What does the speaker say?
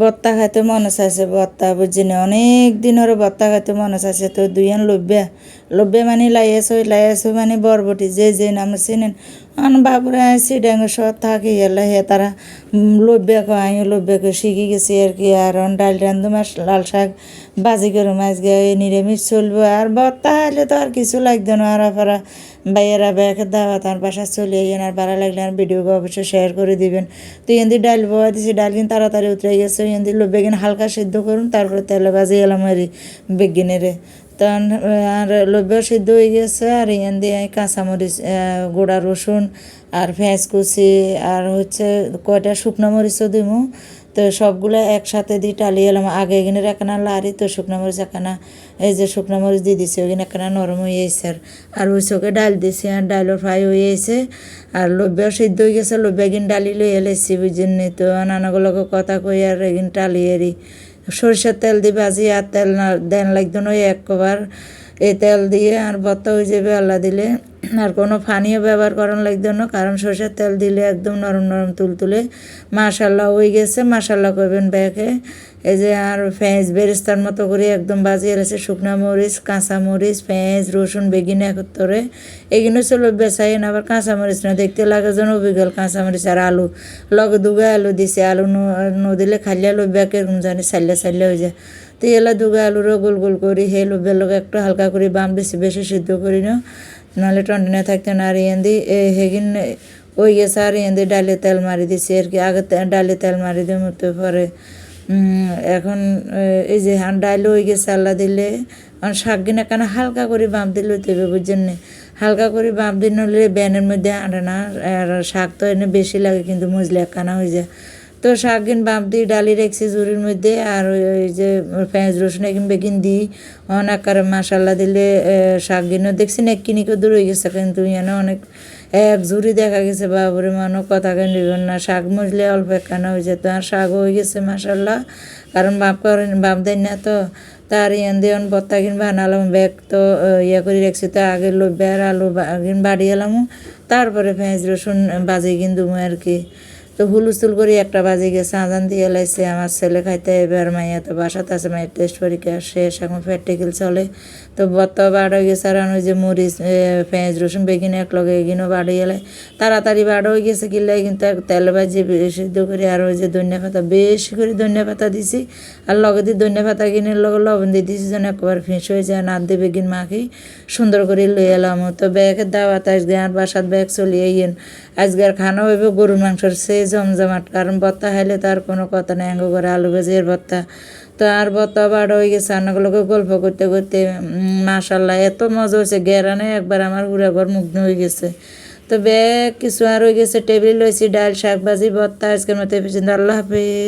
বত্তা খাইতে মনে চাইছে বত্তা বুঝি না। অনেক দিনের বত্তা খাইতে মনে চাইছে তো দুইয়ান লোভ্যা লোভ্যা মানে লাইয়াছ লাইয়াছ মানে বরবটি, যে যে নাম চিনেন। আন বাবুরা সিডাঙ্গ সব থাকে, এলে হে তারা লব্যা কো আই লব্যা কো শিখি গেছি আর কি, আর ডাল রান্ধু মাছ, লাল শাক, বাজি করে মাছ গিয়ে নিরামিষ চলবো, আর বত্তা হলে তো আর কিছু লাগতো না, আর আফারা বাইয়েরা ব্যাগে দাওয়াত আমার বাসা চলে গেন আর ভালো লাগলে আর ভিডিওকে অবশ্যই শেয়ার করে দিবেন। তো এন্দি ডাল বয়া দিছি, ডাল কিন্তু তাড়াতাড়ি উতরে গেছে এন্দি বেগিন হালকা সিদ্ধ করুন, তারপরে তেলে বাজি এলাম আর বেগিনেরে তখন আর লব্য সিদ্ধ হয়ে গেছে। আর ইয়ান দিয়ে কাঁচামরিচ গোড়া রসুন আর পেঁয়াজ কুচি আর হচ্ছে কয়টা শুকনো মরিচও দিমু। তো সবগুলো একসাথে দিয়ে টালিয়ে এলাম। আগে এখানে একখানা লারি তো শুকনো মরিচ একখানা এই যে শুকনো মরিচ দিয়ে দিছি, ওখানে একখানা নরম হয়ে গেছে আর। আর ওই চোখে ডাল দিছি, আর ডালও ফ্রাই হয়ে গেছে আর লব্যাও সিদ্ধ হয়ে গেছে লব্যা এগিন ডালি লই এলাইছি বুঝছেন তো। নানাগুলোকে কথা কই আর এগিন টালিয়ে সরিষার তেল দিয়ে ভাজি আর তেল না দেন লাগতো না এক কবার এই তেল দিয়ে আর বত্তা হয়ে যাবে আল্লাহ দিলে। আর কোনো পানিও ব্যবহার করার লাগতো না, কারণ সর্ষের তেল দিলে একদম নরম নরম তুল তুলে মাশাল্লাহ হয়ে গেছে মাশাল্লাহ করবেন ব্যাগে এই যে আর পেঁয়াজ বেরেস্তার মতো করে একদম বাজিয়ে রয়েছে শুকনো মরিচ, কাঁচা মরিচ, পেঁয়াজ, রসুন, বেগিন একত্তরে এগুলো ছিল না, আবার কাঁচা মরিচ না, দেখতে লাগে যেন অভিজ্ঞল কাঁচা মরিচ আর আলু। লগে দুগা আলু দিছে, আলু নদিলে খালি আলু ব্যাগ এরকম জানি সাইলে সাইলে হয়ে যায়। তো এলা দুগা আলুরও গোল গোল করি, সেই লোভের লগে একটু হালকা করে, বাম বেশি বেশি সিদ্ধ করি না। নাহলে টন্টিনে থাকতে আর এন্দি হেগিন ওই গেছে আর এন্দি, ডালে তেল মারি দিছি আর কি। আগে ডালে তেল মারি দিয়ে মতো পরে এখন এই যে ডাইল হয়ে গেছে আল্লাহ দিলে শাক গিনা কেন হালকা করে বাঁপ দিলে তৈবে বুঝছেন হালকা করে বাঁপ দিন হলে ব্যানের মধ্যে আনে না, আর শাক তো এনে বেশি লাগে কিন্তু মজলে একখানা হয়ে যায়। তো শাক গিন বাপ দিই ডালি রেখছি জুরির মধ্যে আর ওই যে পেঁয়াজ, রসুন একিন বেগিন দিই। অনেক আর মশালা দিলে শাক গিনও দেখছি না কিনি কিনিকে দূর হয়ে গেছে, কিন্তু এনে অনেক এক জুড়ি দেখা গেছে, বাবুরে মানো কথা কেন দিবেন না। শাক মজলে অল্প একখানা হয়ে যেত, আর শাক হয়ে গেছে মশাল্লা কারণ বাপ করেন, বাপ দেন না তো। তার ইয়ান দিয়ে বত্তা কিন বানালাম, ব্যাগ তো ইয়ে করে রাখছি। তো আগে লোভ আর আলু কিন বাড়ি এলাম। তারপরে পেঁয়াজ, রসুন বাজে কিন্তু আর কি। তো হুলুস্তুল করে, একটা বাজে গেছে, আজান দিয়ে লাইছে, আমার ছেলে খাইতে এবার মাইয়া তো বাসাতে আছে, মায়ের টেস্ট পরীক্ষা শেষ, এখন প্র্যাকটিক্যাল চলে। তো বত্তা বাড় হয়ে গেছে, আর ওই যে মরিচ পেঁয়াজ, রসুন বেগিনে এক লগে এগিনও বাড়ে গেলে, তাড়াতাড়ি বাড় হয়ে গেছে কিনলে কিন্তু এক তেল বাজি সিদ্ধ করে, আর ওই যে ধনিয়া পাতা, বেশি করে ধনিয়া পাতা দিছি, আর লগে দিয়ে ধনিয়া পাতা কিনে লগে লবণ দিয়ে দিছি, যেন একবার ফিঁস হয়ে যায়, না দিয়ে বেগিন মাখি, সুন্দর করে লই এলাম। তো ব্যাগের দাওয়াত, আজকে আর বাসাত ব্যাগ চলিয়ে ইয়েন আজকের খানা হইবে গরুর মাংসর সে জমজমাট, কারণ ভত্তা খাইলে তার কোনো কথা নাই আঙ্গ করে আলু ভাজির ভত্তা তো আর ভত্তা বাড় হয়ে গেছে রান্নাগুলোকে গল্প করতে করতে মাশাল্লাহ, এত মজা হয়েছে গেরানে একবার আমার উড়া ঘর মুগ্ন হয়ে গেছে। তো ব্যাগ কিছু আর হয়ে গেছে, টেবিল লইছি, ডাল, শাক ভাজি ভত্তা আজকের মতো আল্লাহ হাফিজ।